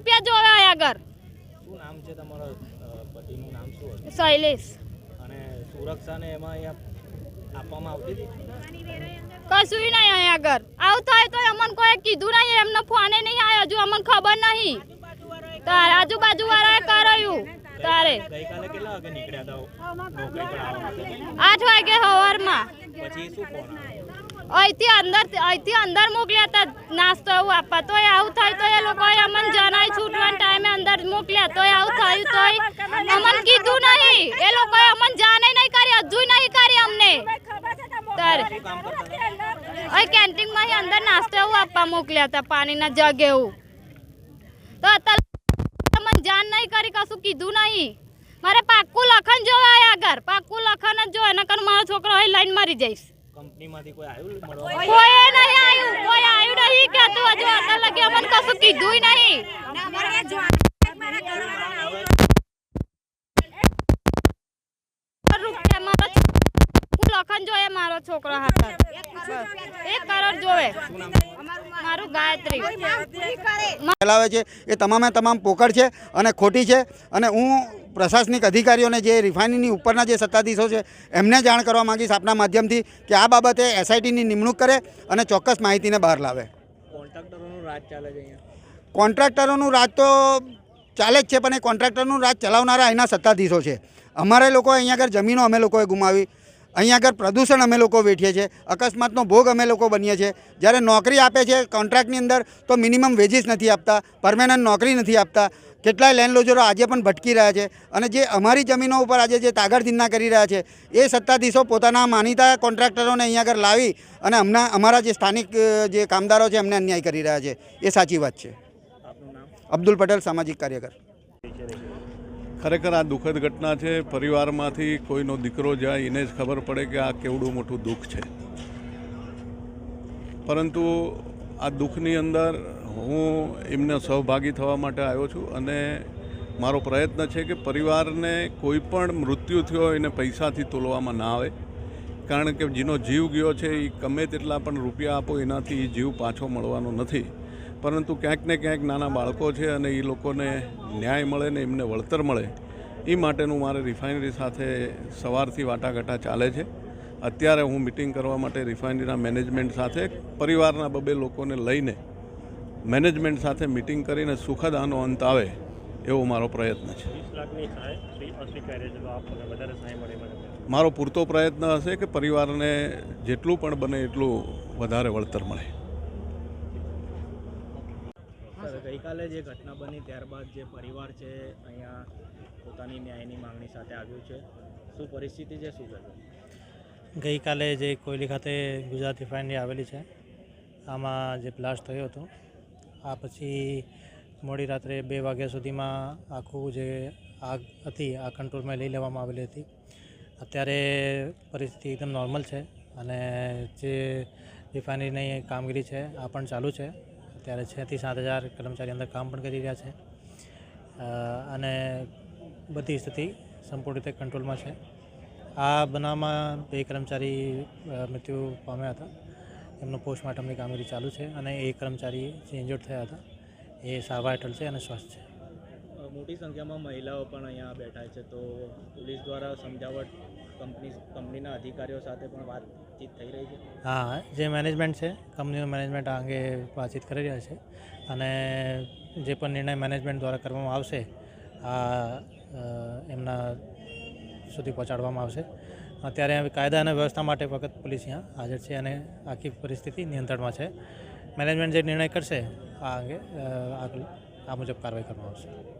રૂપિયા જોવે અહીંયા આગળ શું નામ છે તમારા પતિનું નામ શું હતું? શૈલેષ. અને સુરક્ષાને એમાં અહીંયા આપવામાં આવતી હતી? કશું નહીં અહીંયા ઘર. આવું હોય તો અમને કોઈ કીધું નહીં એમનો ફોને નહીં આવ્યો હજુ અમને ખબર નહીં. તારે આજુબાજુ વાળાએ કરાયું. તારે. ગઈકાલે કેટલા વાગે નીકળ્યા હતા? આઠ વાગે સવારમાં પછી શું ફોન આવ્યો? અહીંથી અંદર અહીંથી અંદર મોકલ્યા હતા. નાસ્તો એવું આપવા. તો આવું થાય તો એ લોકોએ અમને જણાય છૂટવાના ટાઈમે અંદર મોકલ્યા. તો આવું થયું, તોય અમને કીધું નહીં. એ લોકોએ અમને જાણે નહીં કરી હજુ નહીં કરી અમને. અહીં કેન્ટીનમાં અંદર નાસ્તો એવું આપવા મોકલ્યા હતા, પાણીના જગ એવું. તો અત્યારે અમને જાણ નહીં કરી, કશું કીધું નહીં. મારે પાક્કું લખન જોવા આગળ. પાક્કું લખન જ જોવે નકર મારો છોકરો અહીં લાઈન મરી જઈશ. કંપનીમાંથી કોઈ આવ્યું મળવા? કોઈ નહીં આવ્યું કોઈ આવ્યું નહીં. કહેતું હજુ અત્યાર લગી અમને કશું કીધું નહીં. લખન જોયે મારો છોકરો હાથર એક કરોડ જોવે. મારું ગાયત્રી. ફેલાવે છે. એ તમામે તમામ પોકળ છે અને ખોટી છે. અને હું પ્રશાસનિક અધિકારીઓને જે રિફાઇનરીની ઉપરના જે સત્તાધીશો છે એમને જાણ કરવા માંગીશ આપના માધ્યમથી કે આ બાબતે એસઆઈટીની નિમણૂક કરે અને ચોક્કસ માહિતીને બહાર લાવે. કોન્ટ્રાક્ટરોનું રાજ ચાલે છે અહીંયા? કોન્ટ્રાક્ટરોનું રાજ તો ચાલે જ છે પણ એ કોન્ટ્રાક્ટરનું રાજ ચલાવનારા અહીંના સત્તાધીશો છે. અમારે લોકો અહીંયા આગળ જમીનો અમે લોકોએ ગુમાવી. અહીંયા આગળ પ્રદૂષણ અમે લોકો વેઠીએ છીએ. અકસ્માતનો ભોગ અમે લોકો બનીએ છીએ. જ્યારે નોકરી આપે છે કોન્ટ્રાક્ટની અંદર તો મિનિમમ વેજીસ નથી આપતા પરમેનન્ટ નોકરી નથી આપતા. કેટલાય લેન્ડ લોજરો આજે પણ ભટકી રહ્યા છે. અને જે અમારી જમીનો ઉપર આજે જે તાગડધિંદા કરી રહ્યા છે એ સત્તાધીશો પોતાના માનીતા કોન્ટ્રાક્ટરોને અહીંયા આગળ લાવી અને હમણાં અમારા જે સ્થાનિક જે કામદારો છે એમને અન્યાય કરી રહ્યા છે. એ સાચી વાત છે. અબ્દુલ પટેલ સામાજિક કાર્યકર. ખરેખર આ દુઃખદ ઘટના છે. પરિવારમાંથી કોઈનો દીકરો જાય એને જ ખબર પડે કે આ કેવડું મોટું દુઃખ છે. પરંતુ આ દુઃખની અંદર હું એમને સહભાગી થવા માટે આવ્યો છું અને મારો પ્રયત્ન છે કે પરિવારને કોઈ પણ મૃત્યુ થયો એને પૈસાથી તોલવામાં ના આવે. કારણ કે જેનો જીવ ગયો છે એ ગમે તેટલા પણ રૂપિયા આપો, એનાથી એ જીવ પાછો મળવાનો નથી. પરંતુ ક્યાંક ને ક્યાંક નાના બાળકો છે અને એ લોકોને ન્યાય મળે ને એમને વળતર મળે એ માટેનું મારે રિફાઇનરી સાથે સવારથી વાટાઘાટા ચાલે છે. અત્યારે હું મિટિંગ કરવા માટે રિફાઇનરીના મેનેજમેન્ટ સાથે પરિવારના બબે લોકોને લઈને મેનેજમેન્ટ સાથે મિટિંગ કરીને સુખદ આનો અંત આવે એવો મારો પ્રયત્ન છે. મારો પૂરતો પ્રયત્ન હશે કે પરિવારને જેટલું પણ બને એટલું વધારે વળતર મળે. ગઈકાલે જે ઘટના બની ત્યારબાદ જે પરિવાર છે અહીંયા પોતાની ન્યાયની માંગણી સાથે આવ્યું છે. શું પરિસ્થિતિ છે? શું કહેશો ગઈકાલે જે કોયલી ખાતે ગુજરાત રિફાઇનરી આવેલી છે, આમાં જે બ્લાસ્ટ થયો હતો, આ પછી મોડી રાત્રે બે વાગ્યા સુધીમાં આખું જે આગ હતી, આ કંટ્રોલમાં લઈ લેવામાં આવેલી હતી. અત્યારે પરિસ્થિતિ એકદમ નોર્મલ છે અને જે રિફાઇનરીની કામગીરી છે, આ પણ ચાલુ છે. અત્યારે છથી સાત હજાર કર્મચારી અંદર કામ પણ કરી રહ્યા છે. અને બધી સ્થિતિ સંપૂર્ણ રીતે કંટ્રોલમાં છે. આ બનાવમાં બે કર્મચારી મૃત્યુ પામ્યા હતા. એમનું પોસ્ટમોર્ટમની કામગીરી ચાલુ છે અને એ કર્મચારી જે ઇન્જર્ડ થયા હતા, એ સારવાર હેઠળ છે અને સ્વસ્થ છે. મોટી સંખ્યામાં મહિલાઓ પણ અહીંયા બેઠા છે તો પોલીસ દ્વારા સમજાવટ કંપની કંપનીના અધિકારીઓ સાથે પણ વાતચીત થઈ રહી છે. હા, જે મેનેજમેન્ટ છે કંપનીનું મેનેજમેન્ટ આ અંગે વાતચીત કરી રહ્યા છે અને જે પણ નિર્ણય મેનેજમેન્ટ દ્વારા કરવામાં આવશે, આ એમના સુધી પહોંચાડવામાં આવશે. અત્યારે કાયદા અને વ્યવસ્થા માટે વખત પોલીસ અહીંયા હાજર છે અને આખી પરિસ્થિતિ નિયંત્રણમાં છે. મેનેજમેન્ટ જે નિર્ણય કરશે, આ અંગે આ મુજબ કાર્યવાહી કરવામાં આવશે.